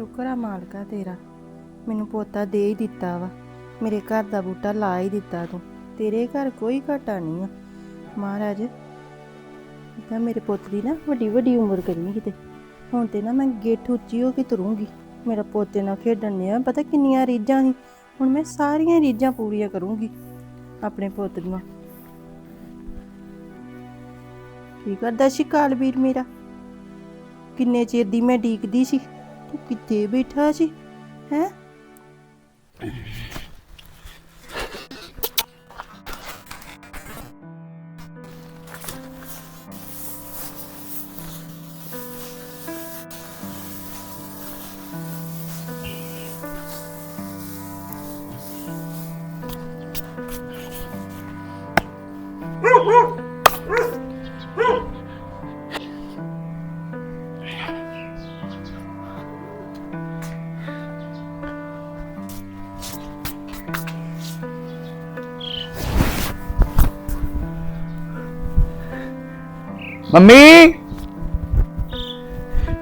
ਸ਼ੁਕਰ ਆ ਮਾਲਕਾ ਤੇਰਾ। ਮੈਨੂੰ ਪੋਤਾ ਦੇ ਹੀ ਦਿੱਤਾ ਵਾ। ਮੇਰੇ ਘਰ ਦਾ ਬੂਟਾ ਲਾ ਹੀ ਦਿੱਤਾ ਤੂੰ। ਤੇਰੇ ਘਰ ਕੋਈ ਘਾਟਾ ਨਹੀਂ ਆ। ਮਹਾਰਾਜ ਤਾਂ ਮੇਰੇ ਪੁੱਤ ਦੀ ਨਾ ਵੱਡੀ ਵੱਡੀ ਉਮਰ ਕਰਨੀ ਕਿਤੇ। ਹੁਣ ਤੇ ਨਾ ਮੈਂ ਗੇਠ ਉੱਚੀ ਹੋ ਕੇ ਤੁਰੂੰਗੀ। ਮੇਰਾ ਪੋਤੇ ਨਾਲ ਖੇਡਣ ਨੇ ਪਤਾ ਕਿੰਨੀਆਂ ਰੀਝਾਂ ਸੀ। ਹੁਣ ਮੈਂ ਸਾਰੀਆਂ ਰੀਝਾਂ ਪੂਰੀਆਂ ਕਰੂੰਗੀ ਆਪਣੇ ਪੁੱਤ ਦੀਆਂ। ਕੀ ਕਰਦਾ ਸੀ ਕਾਲਵੀਰ ਮੇਰਾ? ਕਿੰਨੇ ਚਿਰ ਦੀ ਮੈਂ ਡੀਕਦੀ ਸੀ? ਤੂੰ ਕਿੱਥੇ ਬੈਠਾ ਸੀ ਹੈ? ਮੰਮੀ।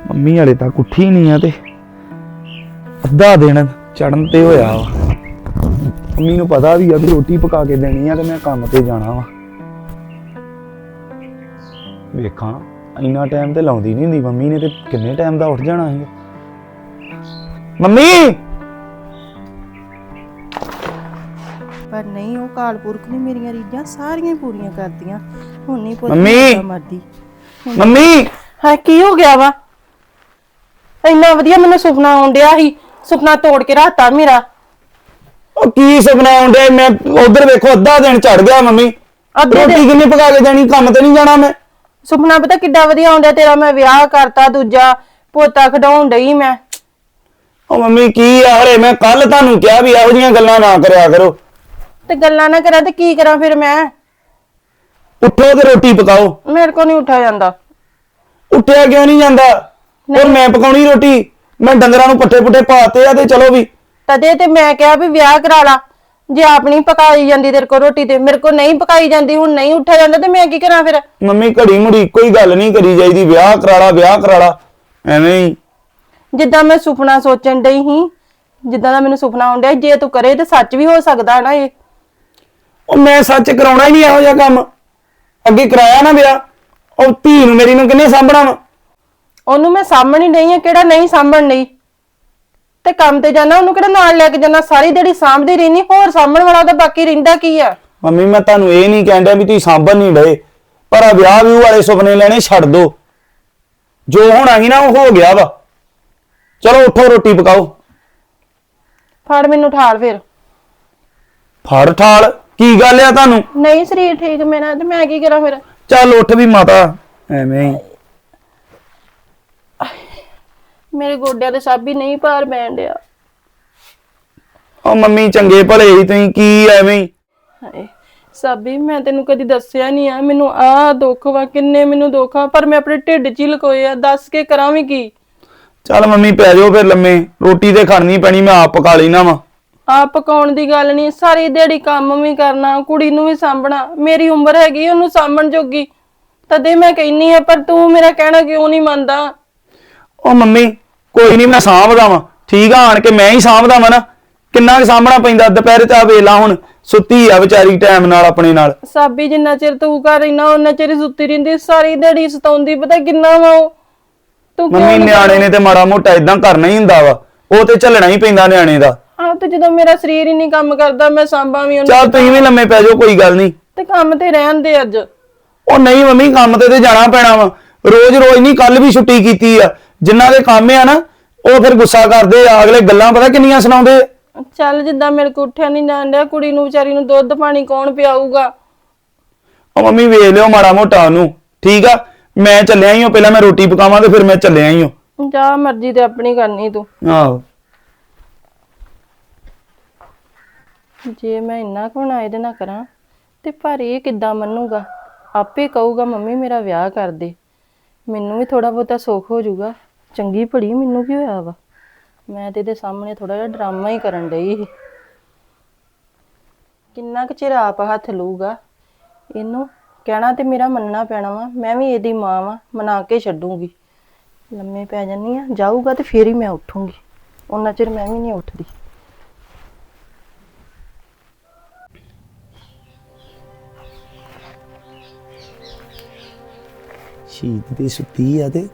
ਮੰਮੀ, ਹਲੇ ਤੱਕ ਉੱਠੀ ਨਹੀਂ ਆ ਤੇ ਅੱਧਾ ਦਿਨ ਚੜਨ ਤੇ ਹੋਇਆ ਵਾ। ਮੰਮੀ ਨੂੰ ਪਤਾ ਵੀ ਆ ਵੀ ਰੋਟੀ ਪਕਾ ਕੇ ਦੇਣੀ ਆ ਤੇ ਮੈਂ ਕੰਮ ਤੇ ਜਾਣਾ ਵਾ। ਵੇਖਾਂ, ਇੰਨਾ ਟਾਈਮ ਤੇ ਲਾਉਂਦੀ ਨਹੀਂ ਹੁੰਦੀ ਮੰਮੀ ਨੇ ਤੇ ਕਿੰਨੇ ਟਾਈਮ ਦਾ ਉੱਠ ਜਾਣਾ ਸੀ। ਮੰਮੀ। ਪਰ ਨਹੀਂ, ਉਹ ਕਾਲਪੁਰਖ ਨੇ ਮੇਰੀਆਂ ਰੀਝਾਂ ਸਾਰੀਆਂ ਹੀ ਪੂਰੀਆਂ ਕਰਦੀਆਂ ਹੁਣ ਨਹੀਂ ਪੁੱਤ ਮੰਮੀ! ਮਰਦੀ ਮੰਮੀ। ਹਾਂ ਕੀ ਹੋ ਗਿਆ ਵਾ? ਇੰਨਾ ਵਧੀਆ ਮੈਨੂੰ ਸੁਪਨਾ ਆਉਣ ਡਿਆ ਸੀ। ਸੁਪਨਾ ਤੋੜ ਕੇ ਰਾਤਾ ਮੇਰਾ। ਉਹ ਕੀ ਸੁਪਨਾ ਆਉਂਦਾ ਮੈਂ ਉਧਰ ਵੇਖੋ ਅੱਧਾ ਦਿਨ ਚੜ ਗਿਆ ਮੰਮੀ। ਅੱਧੇ ਰੋਟੀ ਕਿੰਨੇ ਪਕਾ ਕੇ ਦੇਣੀ? ਕੰਮ ਤੇ ਨਹੀਂ ਜਾਣਾ ਮੈਂ। ਸੁਪਨਾ ਪਤਾ ਕਿੱਡਾ ਵਧੀਆ ਆਉਂਦਾ ਤੇਰਾ ਮੈਂ ਵਿਆਹ ਕਰਤਾ ਦੂਜਾ ਪੋਤਾ ਖਡਾਉਣ ਡਈ ਮੈਂ। ਉਹ ਮੰਮੀ ਕੀ ਆ ਹਲੇ ਮੈਂ ਕੱਲ ਤੁਹਾਨੂੰ ਕਿਹਾ ਵੀ ਇਹੋ ਜਿਹੀਆਂ ਗੱਲਾਂ ਨਾ ਕਰਿਆ ਕਰੋ। ਤੇ ਗੱਲਾਂ ਨਾ ਕਰਾਂ ਤੇ ਕੀ ਕਰਾਂ ਫਿਰ ਮੈਂ? ਉੱਠੋ ਤੇ ਰੋਟੀ ਪਕਾਓ। ਮੇਰੇ ਕੋ ਨਹੀਂ ਉੱਠਿਆ ਜਾਂਦਾ। ਉੱਠਿਆ ਕਿਉਂ ਨਹੀਂ ਜਾਂਦਾ? ਹੋਰ ਮੈਂ ਪਕਾਉਣੀ ਰੋਟੀ ਮੈਂ ਡੰਗਰਾਂ ਨੂੰ ਪੱਠੇ ਪੁੱਠੇ ਪਾਤੇ ਆ ਤੇ ਚਲੋ ਵੀ। ਤਦੇ ਤੇ ਮੈਂ ਕਿਹਾ ਵੀ ਵਿਆਹ ਕਰਾ ਲਾ। ਜੇ ਆਪ ਨਹੀਂ ਪਕਾਈ ਜਾਂਦੀ ਤੇਰੇ ਕੋ ਰੋਟੀ ਤੇ ਮੇਰੇ ਕੋ ਨਹੀਂ ਪਕਾਈ ਜਾਂਦੀ ਹੁਣ ਨਹੀਂ ਉੱਠਿਆ ਜਾਂਦਾ ਤੇ ਮੈਂ ਕੀ ਕਰਾਂ ਫਿਰ? ਮੰਮੀ ਘੜੀ ਮੁੜੀ ਕੋਈ ਗੱਲ ਨਹੀਂ ਕਰੀ ਜਾਈਦੀ ਵਿਆਹ ਕਰਾਲਾ ਵਿਆਹ ਕਰਾਲਾ ਐਵੇਂ ਹੀ। ਜਿੱਦਾਂ ਮੈਂ ਸੁਪਨਾ ਸੋਚਣ ਡਈ ਸੀ ਜਿੱਦਾਂ ਦਾ ਮੈਨੂੰ ਸੁਪਨਾ ਆਉਂਦਾ ਜੇ ਤੂੰ ਕਰੇ ਤੇ ਸੱਚ ਵੀ ਹੋ ਸਕਦਾ ਨਾ ਇਹ। ਉਹ ਮੈਂ ਸੱਚ ਕਰਾਉਣਾ ਹੀ ਨਹੀਂ ਇਹੋ ਜਿਹਾ ਕੰਮ। ਅੱਗੇ ਕਰਾਇਆ ਨਾ ਵਿਆਹ ਉਹ ਧੀ ਨੂੰ ਮੇਰੀ ਨੂੰ ਕਿੰਨੇ ਸਾਂਭਣਾ ਵਾ? ਉਹਨੂੰ ਮੈਂ ਸਾਂਭਣ ਨਹੀਂ ਆ ਕਿਹੜਾ ਨਹੀਂ ਸਾਂਭਣ ਨਹੀਂ ਤੇ ਕੰਮ ਤੇ ਜਾਣਾ ਉਹਨੂੰ ਕਿਹੜਾ ਨਾਲ ਲੈ ਕੇ ਜਾਣਾ? ਸਾਰੀ ਦਿਹਾੜੀ ਸਾਂਭਦੀ ਰਹਿਣੀ ਹੋਰ ਸਾਂਭਣ ਵਾਲਾ ਤਾਂ ਬਾਕੀ ਰਹਿੰਦਾ ਕੀ ਆ? ਮੰਮੀ ਮੈਂ ਤੁਹਾਨੂੰ ਇਹ ਨਹੀਂ ਕਹਿੰਦਾ ਵੀ ਤੁਸੀਂ ਸਾਂਭਣ ਨਹੀਂ ਡਏ ਪਰ ਆ ਵਿਆਹ ਵਿਊ ਵਾਲੇ ਸੁਪਨੇ ਲੈਣੇ ਛੱਡ ਦੋ। ਜੋ ਹੋਣਾ ਸੀ ਨਾ ਉਹ ਹੋ ਗਿਆ ਵਾ। ਚਲੋ ਉੱਠੋ ਰੋਟੀ ਪਕਾਓ। ਫੜ ਮੈਨੂੰ ਠਾਲ ਫਿਰ। ਫੜ ਠਾਲ। ਕੀ ਗੱਲ ਆ ਤੁਹਾਨੂੰ? ਨਹੀਂ ਸਰੀਰ ਠੀਕ ਮੇਰਾ ਤੇ ਮੈਂ ਕੀ ਕਰਾਂ ਫਿਰ? ਚੱਲ ਉੱਠ ਵੀ ਮਾਤਾ ਐਵੇਂ ਹੀ। ਮੇਰੇ ਗੋਡਿਆਂ ਤੇ ਸਾਬੀ ਨਹੀਂ ਭਾਰ ਬੈਣ ਡਿਆ। ਉਹ ਮੰਮੀ ਚੰਗੇ ਭਲੇ ਹੀ ਤੁਸੀਂ ਕੀ ਐਵੇਂ ਹੀ? ਹਾਏ ਸਾਬੀ ਮੈਂ ਤੈਨੂੰ ਕਦੀ ਦੱਸਿਆ ਨਹੀਂ ਆ ਮੈਨੂੰ ਆ ਦੁੱਖ ਵਾ ਕਿੰਨੇ ਮੈਨੂੰ ਦੁੱਖ ਆ ਪਰ ਮੈਂ ਆਪਣੇ ਢਿੱਡ 'ਚ ਹੀ ਲਕੋਏ ਆ ਦੱਸ ਕੇ ਕਰਾਂ ਵੀ ਕੀ? ਚੱਲ ਮੰਮੀ ਪੈ ਜਾਓ ਫਿਰ ਲੰਮੇ ਰੋਟੀ ਤੇ ਖਾਣੀ ਪੈਣੀ ਮੈਂ ਆਪ ਪਕਾ ਲੈਣਾ ਵਾ। ਆ ਪਕਾਉਣ ਦੀ ਗੱਲ ਨਹੀਂ ਸਾਰੀ ਦਿਹਾੜੀ ਕੰਮ ਵੀ ਕਰਨਾ ਕੁੜੀ ਨੂੰ ਵੀ ਸਾਂਭਣਾ ਮੇਰੀ ਉਮਰ ਹੈਗੀ ਉਹਨੂੰ ਸਾਂਭਣ ਜੋਗੀ। ਤਦੇ ਮੈਂ ਕਹਿੰਨੀ ਆ ਪਰ ਤੂੰ ਮੇਰਾ ਕਹਿਣਾ ਕਿਉਂ ਨਹੀਂ ਮੰਨਦਾ? ਉਹ ਮੰਮੀ ਕੋਈ ਨਹੀਂ ਮੈਂ ਸਾਂਭਦਾ ਵਾਂ। ਠੀਕ ਆ ਆਣ ਕੇ ਮੈਂ ਹੀ ਸਾਂਭਦਾ ਵਾਂ ਨਾ। ਕਿੰਨਾ ਕੁ ਸਾਂਭਣਾ ਪੈਂਦਾ ਦੁਪਹਿਰ ਤੇ ਵੇਲਾ ਹੁਣ ਸੁੱਤੀ ਆ ਵਿਚਾਰੀ ਟਾਈਮ ਨਾਲ ਆਪਣੇ ਨਾਲ। ਸਾਬੀ ਜਿੰਨਾ ਚਿਰ ਤੂੰ ਘਰ ਰਹਿਣਾ ਉਹਨਾਂ ਚਿਰ ਹੀ ਸੁੱਤੀ ਰਹਿੰਦੀ ਸਾਰੀ ਦਿਹਾੜੀ ਸਤਾਉਂਦੀ ਪਤਾ ਕਿੰਨਾ ਵਾ ਉਹ? ਤੂੰ ਕਿਉਂ ਮੰਮੀ ਨਿਆਣੇ ਨੇ ਤੇ ਮਾੜਾ ਮੋਟਾ ਇਦਾਂ ਕਰਨਾ ਹੀ ਹੁੰਦਾ ਵਾ। ਉਹ ਤੇ ਝੱਲਣਾ ਹੀ ਪੈਂਦਾ ਨਿਆਣੇ ਦਾ। ਆ ਤੇ ਜਦੋਂ ਮੇਰਾ ਸਰੀਰ ਹੀ ਨਹੀਂ ਕੰਮ ਕਰਦਾ ਮੈਂ ਸਾਂਭਾਂ ਵੀ ਉਹਨੂੰ ਚੱਲ ਤੁਸੀਂ ਵੀ ਲੰਮੇ ਪੈ ਜਾਓ ਕੋਈ ਗੱਲ ਨਹੀਂ। ਤੇ ਕੰਮ ਤੇ ਰਹਿਣ ਦੇ ਅੱਜ। ਉਹ ਨਹੀਂ ਮੰਮੀ ਕੰਮ ਤੇ ਤੇ ਜਾਣਾ ਪੈਣਾ ਵਾ। ਰੋਜ਼ ਰੋਜ਼ ਨਹੀਂ ਕੱਲ ਵੀ ਛੁੱਟੀ ਕੀਤੀ ਆ। ਜਿਨ੍ਹਾਂ ਦੇ ਕੰਮ ਆ ਨਾ ਉਹ ਫਿਰ ਗੁੱਸਾ ਕਰਦੇ ਆ। ਅਗਲੇ ਗੱਲਾਂ ਪਤਾ ਕਿੰਨੀਆਂ ਸੁਣਾਉਂਦੇ ਆ। ਚੱਲ ਜਿੱਦਾਂ ਮੇਰੇ ਕੋ ਉੱਠਿਆ ਨਹੀਂ ਜਾਂਦਾ ਕੁੜੀ ਨੂੰ ਵਿਚਾਰੀ ਨੂੰ ਦੁੱਧ ਪਾਣੀ ਕੌਣ ਪਿਆਊਗਾ? ਉਹ ਮੰਮੀ ਵੇਖ ਲਿਓ ਮਾੜਾ ਮੋਟਾ ਉਹਨੂੰ। ਠੀਕ ਆ? ਮੈਂ ਚੱਲਿਆ ਹੀ ਹਾਂ ਪਹਿਲਾਂ ਮੈਂ ਰੋਟੀ ਪਕਾਵਾਂ ਤੇ ਫਿਰ ਮੈਂ ਚੱਲਿਆ ਹੀ ਹਾਂ ਜਾ ਮਰਜ਼ੀ ਤੇ ਆਪਣੀ ਕਰਨੀ ਤੂੰ। ਆਹੋ। ਜੇ ਮੈਂ ਇੰਨਾ ਕੁ ਨਾ ਇਹਦੇ ਨਾਲ ਕਰਾਂ, ਤੇ ਪਰ ਇਹ ਕਿੱਦਾਂ ਮੰਨੂਗਾ? ਆਪੇ ਕਹੂਗਾ, ਮੰਮੀ, ਮੇਰਾ ਵਿਆਹ ਕਰ ਦੇ। ਮੈਨੂੰ ਵੀ ਥੋੜਾ ਬਹੁਤਾ ਸੁੱਖ ਹੋ ਜਾਊਗਾ। ਚੰਗੀ ਭੜੀ ਮੈਨੂੰ ਕੀ ਹੋਇਆ ਵਾ? ਮੈਂ ਤੇ ਇਹਦੇ ਸਾਹਮਣੇ ਥੋੜਾ ਜਿਹਾ ਡਰਾਮਾ ਹੀ ਕਰਨ ਡਈ ਸੀ। ਕਿੰਨਾ ਕੁ ਚਿਰ ਆਪ ਹੱਥ ਲਊਗਾ? ਇਹਨੂੰ ਕਹਿਣਾ ਤੇ ਮੇਰਾ ਮੰਨਣਾ ਪੈਣਾ ਵਾ। ਮੈਂ ਵੀ ਇਹਦੀ ਮਾਂ ਵਾਂ, ਮਨਾ ਕੇ ਛੱਡੂਗੀ। ਲੰਮੇ ਪੈ ਜਾਨੀ ਆ, ਜਾਊਗਾ ਤੇ ਫੇਰ ਹੀ ਮੈਂ ਉੱਠੂੰਗੀ। ਉਹਨਾਂ ਚਿਰ ਮੈਂ ਵੀ ਨਹੀਂ ਉੱਠਦੀ। ਸ਼ਹੀਦ ਦੀ ਸੁੱਤੀ ਆ ਤੇ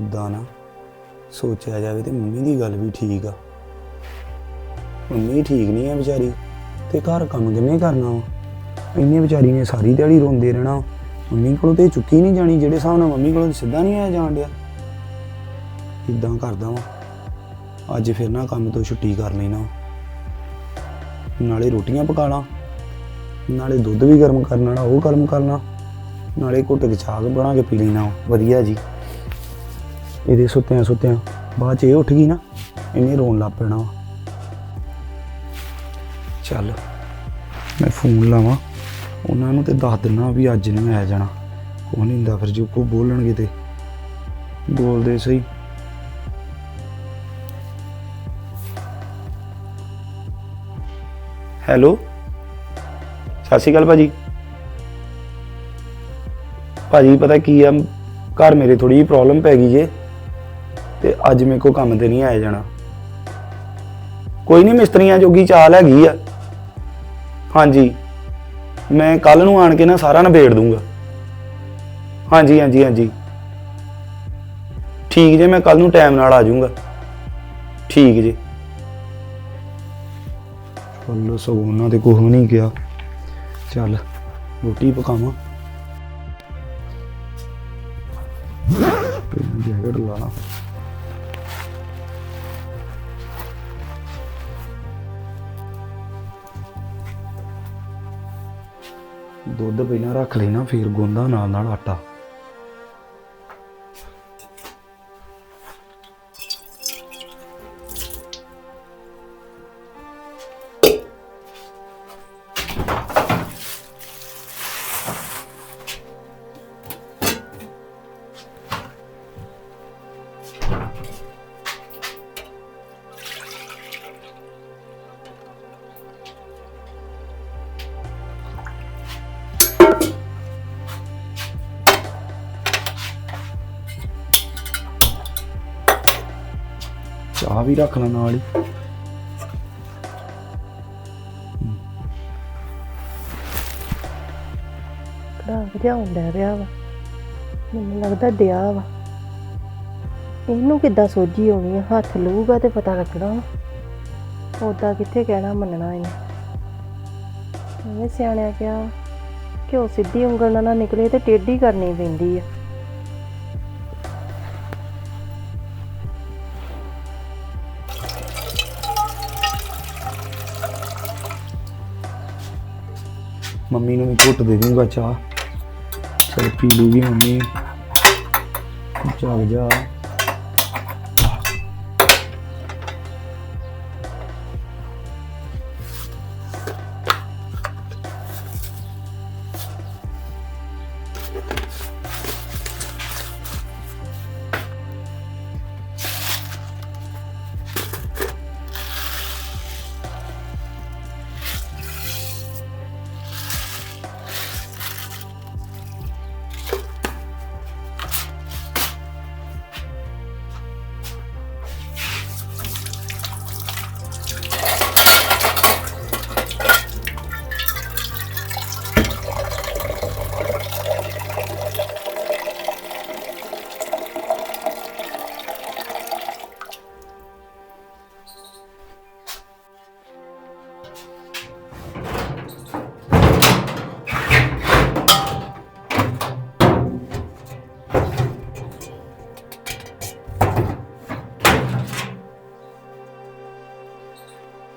ਉਦਾਂ ਸੋਚਿਆ ਜਾਵੇ ਤੇ ਮੰਮੀ ਦੀ ਗੱਲ ਵੀ ਠੀਕ ਆ। ਮੰਮੀ ਠੀਕ ਨਹੀਂ ਆ ਵਿਚਾਰੀ ਤੇ ਘਰ ਕੰਮ ਕਿੰਨੇ ਕਰਨਾ ਵਾ? ਇੰਨੇ ਵਿਚਾਰੀ ਨੇ ਸਾਰੀ ਦਿਹਾੜੀ ਰੋਂਦੇ ਰਹਿਣਾ ਮੰਮੀ ਕੋਲੋਂ ਤੇ ਚੁੱਕੀ ਨਹੀਂ ਜਾਣੀ ਜਿਹੜੇ ਹਿਸਾਬ ਨਾਲ ਮੰਮੀ ਕੋਲੋਂ ਸਿੱਧਾ ਨਹੀਂ ਆਇਆ ਜਾਣ ਡਿਆ। ਇਦਾਂ ਕਰਦਾ ਵਾਂ। ਅੱਜ ਫਿਰ ਨਾ ਕੰਮ ਤੋਂ ਛੁੱਟੀ ਕਰ ਲੈਣਾ ਨਾਲੇ ਰੋਟੀਆਂ ਪਕਾ ਲਾਂ। ਨਾਲੇ ਦੁੱਧ ਵੀ ਗਰਮ ਕਰਨ ਵਾਲਾ, ਉਹ ਗਰਮ ਕਰਨਾ। ਨਾਲੇ ਘੁੱਟ ਕੇ ਚਾਹ ਬਣਾ ਕੇ ਪੀ ਲੈਣਾ ਵਧੀਆ ਜੀ। ਇਹਦੇ ਸੁੱਤਿਆਂ ਸੁੱਤਿਆਂ ਬਾਅਦ ਚ ਇਹ ਉੱਠ ਗਈ ਨਾ, ਇਹਨੇ ਰੋਣ ਲੱਗ ਪੈਣਾ ਵਾ। ਚੱਲ, ਮੈਂ ਫੋਨ ਲਾਵਾਂ। ਉਹਨਾਂ ਨੂੰ ਤੇ ਦੱਸ ਦਿਨਾ ਵੀ ਅੱਜ ਨਹੀਂ ਆ ਜਾਣਾ। ਉਹ ਨਹੀਂ ਹੁੰਦਾ ਫਿਰ ਜੋ ਕੋ ਬੋਲਣਗੇ ਤੇ। ਬੋਲਦੇ ਸਹੀ। ਹੈਲੋ? ਸਤਿ ਸ਼੍ਰੀ ਅਕਾਲ ਭਾਜੀ। ਭਾਜੀ, ਪਤਾ ਕੀ ਆ? ਘਰ ਮੇਰੇ ਥੋੜੀ ਜਿਹੀ ਪ੍ਰੋਬਲਮ ਪੈ ਗਈ ਜੇ ਤੇ ਅੱਜ ਮੇਰੇ ਕੋ ਕੰਮ ਤੇ ਨਹੀਂ ਆਇਆ ਜਾਣਾ। ਕੋਈ ਨਹੀਂ ਮਿਸਤਰੀਆਂ ਜੋਗੀ ਚਾਲ ਹੈਗੀ ਆ। ਹਾਂਜੀ। ਮੈਂ ਕੱਲ ਨੂੰ ਆਣ ਕੇ ਨਾ ਸਾਰਾ ਨਿਬੇੜ ਦੂੰਗਾ। ਹਾਂਜੀ ਹਾਂਜੀ ਹਾਂਜੀ। ਠੀਕ ਜੇ, ਮੈਂ ਕੱਲ ਨੂੰ ਟਾਈਮ ਨਾਲ ਆ ਜਾਊਂਗਾ। ਠੀਕ ਜੀ। ਚੱਲ ਸਗੋਂ ਉਹਨਾਂ ਦੇ ਕੁਛ ਨਹੀਂ ਗਿਆ। ਚੱਲ ਰੋਟੀ ਪਕਾਵਾਂ। ਜੈਕਟ ਲਾ ਦੁੱਧ ਪਹਿਲਾਂ ਰੱਖ ਲੈਣਾ ਫਿਰ ਗੁੰਦਾ ਨਾਲ ਨਾਲ ਆਟਾ। ਵੀ ਰੱਖ ਲੈ ਨਾਲ ਹੀ। ਕੜਾ ਵਜਾਉਣ ਡਿਆ ਪਿਆ ਵਾ। ਮੈਨੂੰ ਲੱਗਦਾ ਡਿਆ ਵਾ। ਇਹਨੂੰ ਕਿੱਦਾਂ ਸੋਝੀ ਆਉਣੀ ਆ, ਹੱਥ ਲਊਗਾ ਤੇ ਪਤਾ ਲੱਗਣਾ ਵਾ। ਉਦਾਂ ਕਿੱਥੇ ਕਹਿਣਾ ਮੰਨਣਾ ਇਹਨੇ। ਐਵੇਂ ਸਿਆਣਿਆ ਕਿਹਾ ਕਿਉਂ ਸਿੱਧੀ ਉਂਗਲ ਨਾਲ ਨਾ ਨਿਕਲੇ ਤੇ ਟੇਢੀ ਕਰਨੀ ਪੈਂਦੀ ਆ। ਮੰਮੀ ਨੂੰ ਵੀ ਘੁੱਟ ਦੇ ਦੂੰਗਾ ਚਾਹ। ਚਲ ਪੀ ਲੂਗੀ ਮੰਮੀ। ਜਾਗ ਜਾ।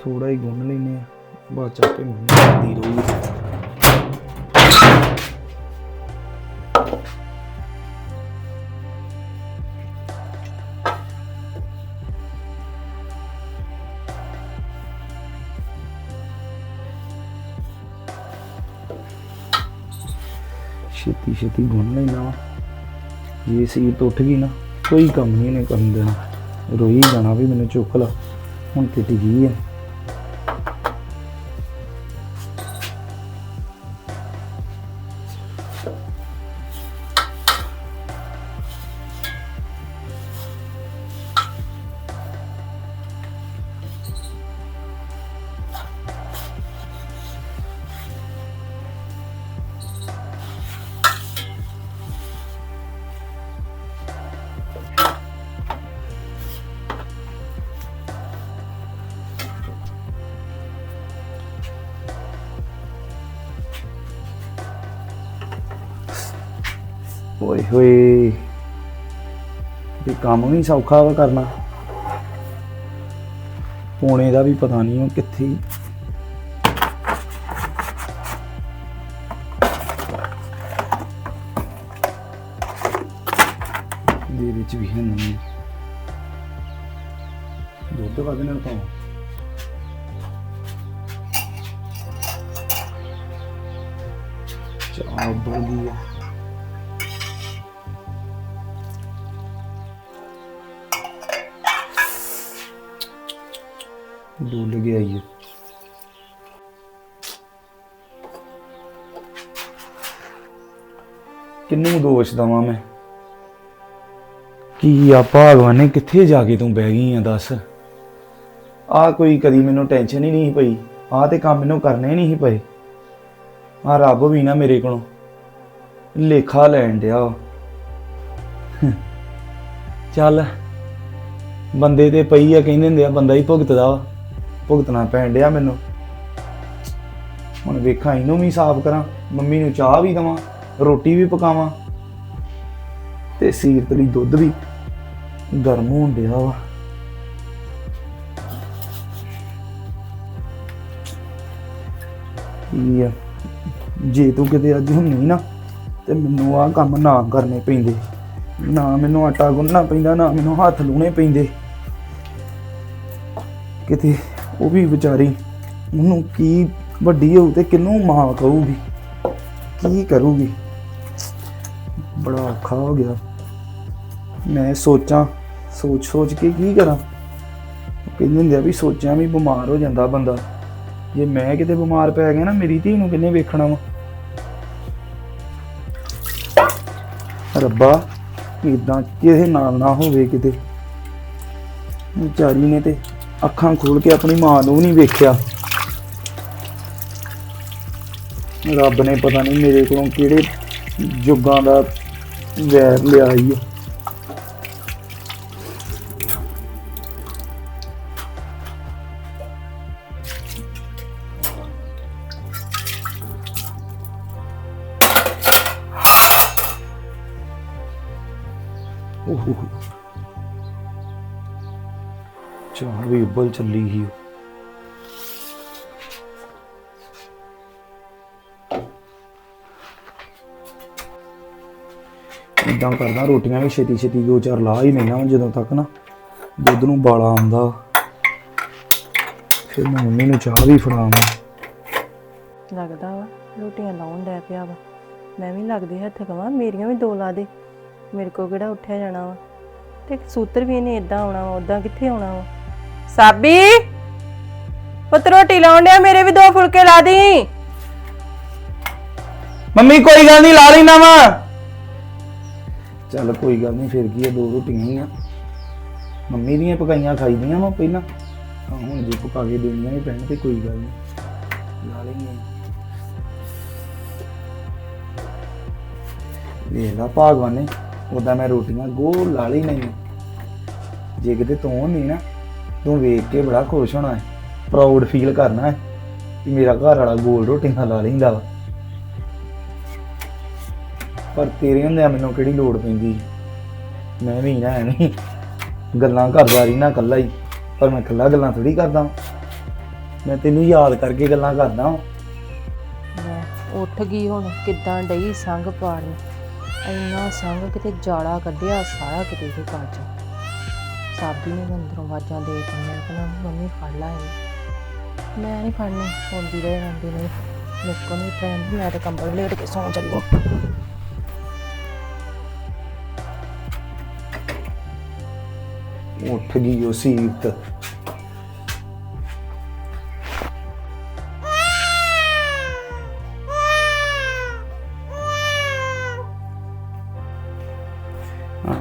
ਥੋੜਾ ਹੀ ਗੁੰਨ ਲੈਨੇ ਆ ਬਾਅਦ ਚ ਆਪੇ ਮੰਮੀ ਰਹੂਗੀ। ਛੇਤੀ ਛੇਤੀ ਗੁੰਨ ਲੈਣਾ ਵਾ। ਜੇ ਸੀਟ ਉੱਠ ਗਈ ਨਾ, ਕੋਈ ਕੰਮ ਨਹੀਂ ਇਹਨੇ ਕਰਨ ਦੇਣਾ। ਰੋਈ ਜਾਣਾ ਵੀ ਮੈਨੂੰ ਚੁੱਕ ਲਾ। ਹੁਣ ਤੇ ਟਿਕੀ ਹੈ ਓਏ ਹੋਏ। ਵੀ ਕੰਮ ਵੀ ਸੌਖਾ ਵਾ ਕਰਨਾ। ਪੋਣੇ ਦਾ ਵੀ ਪਤਾ ਨਹੀਂ ਉਹ ਕਿੱਥੇ। ਦੇ ਵਿੱਚ ਵੀ ਹੈ ਨਹੀਂ। ਦੁੱਧ ਵੱਧ ਨਾਲ ਪਾਵਾਂ ਚਾਹ ਬੜੀ ਆ ਡੁੱਲ ਗਿਆ ਇਹ ਕਿੰਨੂੰ ਦੋਸ਼ ਦਵਾਂ ਮੈਂ? ਕੀ ਆ ਭਗਵਾਨ ਨੇ ਕਿੱਥੇ ਜਾ ਕੇ ਤੂੰ ਬਹਿ ਗਈ ਆ ਦੱਸ? ਆ ਕੋਈ ਕਦੀ ਮੈਨੂੰ ਟੈਨਸ਼ਨ ਹੀ ਨਹੀਂ ਪਈ ਆ ਤੇ ਕੰਮ ਮੈਨੂੰ ਕਰਨੇ ਨਹੀਂ ਸੀ ਪਏ। ਆ ਰੱਬ ਵੀ ਨਾ ਮੇਰੇ ਕੋਲੋਂ ਲੇਖਾ ਲੈਣ ਡਿਆ ਵਾ। ਚੱਲ, ਬੰਦੇ ਤੇ ਪਈ ਆ, ਕਹਿੰਦੇ ਹੁੰਦੇ ਆ, ਬੰਦਾ ਹੀ ਭੁਗਤਦਾ ਵਾ। ਭੁਗਤਣਾ ਪੈਣ ਡਿਆ ਮੈਨੂੰ। ਹੁਣ ਵੇਖਾਂ, ਇਹਨੂੰ ਵੀ ਸਾਫ਼ ਕਰਾਂ, ਮੰਮੀ ਨੂੰ ਚਾਹ ਵੀ ਦਵਾਂ, ਰੋਟੀ ਵੀ ਪਕਾਵਾਂ ਤੇ ਸੀਰਤ ਲਈ ਦੁੱਧ ਵੀ। ਗਰਮ ਹੋਣ ਡਿਆ ਵਾ। ਕੀ ਆ? ਜੇ ਤੂੰ ਕਿਤੇ ਅੱਜ ਹੁੰਨੀ ਨਾ, ਤੇ ਮੈਨੂੰ ਆਹ ਕੰਮ ਨਾ ਕਰਨੇ ਪੈਂਦੇ। ਨਾ ਮੈਨੂੰ ਆਟਾ ਗੁੰਨਣਾ ਪੈਂਦਾ, ਨਾ ਮੈਨੂੰ ਹੱਥ ਲੂਣੇ ਪੈਂਦੇ। ਕਿਤੇ ਉਹ ਵੀ ਵਿਚਾਰੀ ਉਹਨੂੰ ਕੀ ਵੱਡੀ ਹੋਊ ਤੇ ਕਿਹਨੂੰ ਮਾਂ ਕਹੂਗੀ ਕੀ ਕਰੂਗੀ? ਬੜਾ ਔਖਾ ਹੋ ਗਿਆ। ਮੈਂ ਸੋਚਾਂ, ਸੋਚ ਸੋਚ ਕੇ ਕੀ ਕਰਾਂ? ਕਹਿੰਦੇ ਹੁੰਦੇ ਆ ਵੀ ਸੋਚਿਆ ਵੀ ਬਿਮਾਰ ਹੋ ਜਾਂਦਾ ਬੰਦਾ। ਜੇ ਮੈਂ ਕਿਤੇ ਬਿਮਾਰ ਪੈ ਗਿਆ ਨਾ, ਮੇਰੀ ਧੀ ਨੂੰ ਕਿੰਨੇ ਵੇਖਣਾ ਵਾ? ਰੱਬਾ ਇਦਾਂ ਕਿਸੇ ਨਾਲ ਨਾ ਹੋਵੇ ਕਿਤੇ। ਵਿਚਾਰੀ ਨੇ ਤੇ ਅੱਖਾਂ ਖੋਲ ਕੇ ਆਪਣੀ ਮਾਂ ਨੂੰ ਨਹੀਂ ਵੇਖਿਆ। ਰੱਬ ਨੇ ਪਤਾ ਨਹੀਂ ਮੇਰੇ ਕੋਲੋਂ ਕਿਹੜੇ ਜੁਗਾਂ ਦਾ ਵੈਰ ਲਿਆ ਹੀ ਆ। ਓਹ ਚਾਹ ਵੀ ਉੱਬਲ ਚੱਲੀ ਹੀ ਇਦਾਂ ਕਰਦਾ, ਰੋਟੀਆਂ ਵੀ ਛੇਤੀ ਛੇਤੀ ਦੋ ਚਾਰ ਲਾ ਹੀ ਲੈਣਾ ਜਦੋਂ ਤੱਕ ਨਾ ਦੁੱਧ ਨੂੰ ਬਾਲਾ ਆਉਂਦਾ। ਫਿਰ ਮੈਂ ਮੰਮੀ ਨੂੰ ਚਾਹ ਵੀ ਫੜਾਵਾਂ। ਲੱਗਦਾ ਵਾ, ਰੋਟੀਆਂ ਲਾਉਣ ਡੈ ਪਿਆ ਵਾ। ਮੈਂ ਵੀ ਲੱਗਦੇ ਹੱਥ ਕਵਾਂ ਮੇਰੀਆਂ ਵੀ ਦੋ ਲਾ ਦੇ। ਮੇਰੇ ਕੋ ਕਿਹੜਾ ਉੱਠਿਆ ਜਾਣਾ ਵਾ। ਤੇ ਸੂਤਰ ਵੀ ਇਹਨੇ ਇਦਾਂ ਆਉਣਾ ਵਾ ਉਦਾਂ ਕਿੱਥੇ ਆਉਣਾ ਵਾ? ਸਾਬੀ ਪੁੱਤ ਰੋਟੀ ਲਾਉਣ ਡਿਆ ਮੇਰੇ ਵੀ ਦੋ ਫੁਲਕੇ ਲਾ ਦੀ। ਮੰਮੀ ਕੋਈ ਗੱਲ ਨਹੀਂ ਲਾ ਲੈਣਾ ਵਾ। ਚੱਲ ਕੋਈ ਗੱਲ ਨਹੀਂ ਫਿਰ ਕੀ ਆ ਦੋ ਰੋਟੀਆਂ ਹੀ ਆ। ਮੰਮੀ ਦੀਆਂ ਪਕਾਈਆਂ ਖਾਈਦੀਆਂ ਵਾ ਪਹਿਲਾਂ। ਤਾਂ ਹੁਣ ਜੇ ਪਕਾ ਕੇ ਦੇਣੀਆਂ ਵੀ ਪੈਣ ਤੇ ਕੋਈ ਗੱਲ ਨਹੀਂ ਲਾ ਲੈਂਗੇ ਵੇਖ ਲਾ ਭਗਵਾਨ ਨੇ ਉਦਾਂ ਮੈਂ ਰੋਟੀਆਂ ਗੋਲ ਲਾ ਲਈ ਨਹੀਂ ਜੇ ਕਿਤੇ ਤੂੰ ਨਹੀਂ ਨਾ ਤੂੰ ਵੇਖ ਕੇ ਬੜਾ ਖੁਸ਼ ਹੋਣਾ ਹੈ ਪ੍ਰਾਊਡ ਫੀਲ ਕਰਨਾ ਹੈ ਕਿ ਮੇਰਾ ਘਰ ਵਾਲਾ ਗੋਲ ਰੋਟੀਆਂ ਲਾ ਲੈਂਦਾ ਵਾ। ਪਰ ਤੇਰੇ ਹੁੰਦਿਆਂ ਮੈਨੂੰ ਕਿਹੜੀ ਲੋੜ ਪੈਂਦੀ? ਮੈਂ ਵੀ ਨਾ ਐਵੇਂ ਗੱਲਾਂ ਕਰਦਾ ਰਹੀ ਨਾ ਇਕੱਲਾ ਹੀ ਪਰ ਮੈਂ ਇਕੱਲਾ ਗੱਲਾਂ ਥੋੜੀ ਕਰਦਾ ਮੈਂ ਤੈਨੂੰ ਯਾਦ ਕਰਕੇ ਗੱਲਾਂ ਕਰਦਾ ਵਾਂ। ਲੈ, ਉੱਠ ਗਈ ਹੁਣ ਕਿੱਦਾਂ ਡਈ ਸੰਗ ਪਾੜਨ? ਇੰਨਾ ਸੰਗ ਕਿਤੇ ਜਾਲਾ ਕੱਢਿਆ ਸਾਰਾ ਕਿਤੇ ਇਹ ਕਾਜ ਸਾਬੀ ਨੇ ਅੰਦਰੋਂ ਆਵਾਜ਼ਾਂ ਦੇ ਕਿ ਮੰਮੀ ਫੜ ਲਾ ਇਹ ਮੈਂ ਨਹੀਂ ਫੜਨੀ ਹੁੰਦੀ ਰਹੇ ਰੰਦੀ ਨੇ ਮੇਰੇ ਕੋਲ ਨਹੀਂ ਟ੍ਰੈਂਡ ਮੈਂ ਤਾਂ ਕੰਬਲ ਲੇਟ ਕੇ ਸੌਂ ਚੱਲੀ। ਉੱਠ ਗਈ ਉਹ ਸੀਤ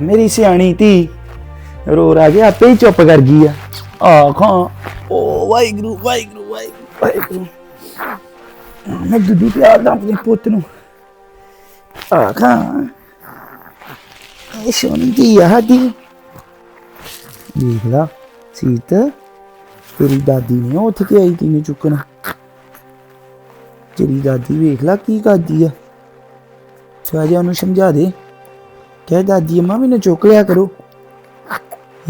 ਮੇਰੀ ਸਿਆਣੀ ਧੀ ਰੋ ਰਾ ਕੇ ਆਪੇ ਹੀ ਚੁੱਪ ਕਰ ਗਈ ਆ। ਆ ਖਾਂ। ਓ ਵਾਹਿਗੁਰੂ ਵਾਹਿਗੁਰੂ ਵਾਹਿਗੁਰੂ ਵਾਹਿਗੁਰੂ। ਮੈਂ ਦੁੱਧ ਪਿਆਰ ਆਪਣੇ ਪੁੱਤ ਨੂੰ। ਆ ਖਾਂ। ਇਹ ਸੋਨੀ ਦੀ ਆ ਦੇਖ ਲਾ, ਸੀਤ। ਤੇਰੀ ਦਾਦੀ ਨੇ ਉੱਥੇ ਕੇ ਆਈ ਤੈਨੂੰ ਚੁੱਕਣ। ਤੇਰੀ ਦਾਦੀ ਵੇਖ ਲਾ ਕੀ ਕਰਦੀ ਆ। ਚਾਹ ਜਾ ਉਹਨੂੰ ਸਮਝਾ ਦੇ। ਕਹਿ ਦਾਦੀ ਅੰਮਾ ਮੈਨੂੰ ਚੁੱਕ ਲਿਆ ਕਰੋ।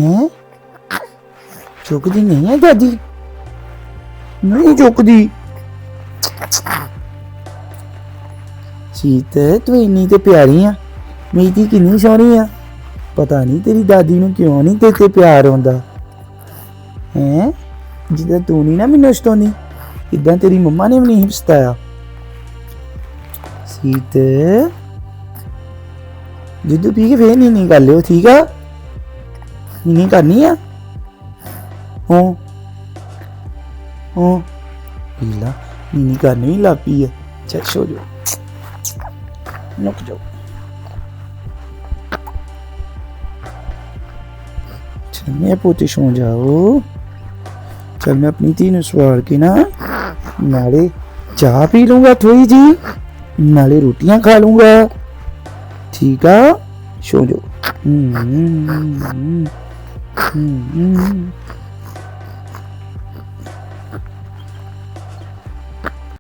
ਹੈ? ਚੁੱਕਦੀ ਨਹੀਂ ਹੈ ਦਾਦੀ। ਨਹੀਂ ਚੁੱਕਦੀ। ਸੀਤ ਤੂੰ ਇੰਨੀ ਤੇ ਪਿਆਰੀ ਆ। ਮੇਰੀ ਕਿੰਨੀ ਸੋਹਣੀ ਆ। ਪਤਾ ਨਹੀਂ ਤੇਰੀ ਦਾਦੀ ਨੂੰ ਕਿਉਂ ਨਹੀਂ ਤੇਰੇ ਤੇ ਪਿਆਰ ਆਉਂਦਾ। ਹੈ? ਜਿੱਦਾਂ ਤੂੰ ਨਹੀਂ ਨਾ ਮੈਨੂੰ ਸਤਾਉਂਦੀ ਇਦਾਂ ਤੇਰੀ ਮੰਮਾ ਨੇ ਵੀ ਨਹੀਂ ਸਤਾਇਆ। ਸੀਤ, ਜਿੱਦੂ ਪੀ ਕੇ ਫੇਰ ਨਹੀਂ ਨਹੀਂ ਕਰ ਲਿਓ ਠੀਕ ਆ? ਨਹੀਂ ਨਹੀਂ ਕਰਨੀ ਆ ਹੋ ਹੋ ਹੀਲਾ ਨਹੀਂ ਨਹੀਂ ਕਰਨੀ ਵੀ ਲਾਪੀ ਆ ਚੱਲ ਸੋ ਜੋ ਨੁਕ ਜਾਓ चल मैं पोते सो जाओ चल मैं अपनी धी ਨੂੰ ਸਵਾਰ ਕੇ ਨਾ ਨਾਲੇ ਚਾਹ ਪੀ ਲੂੰਗਾ ਥੋੜੀ ਜੀ ਨਾਲੇ ਰੋਟੀਆਂ ਖਾ ਲੂੰਗਾ ਠੀਕ ਆ ਸੋ ਜਾਓ ਹਮ, 嗯嗯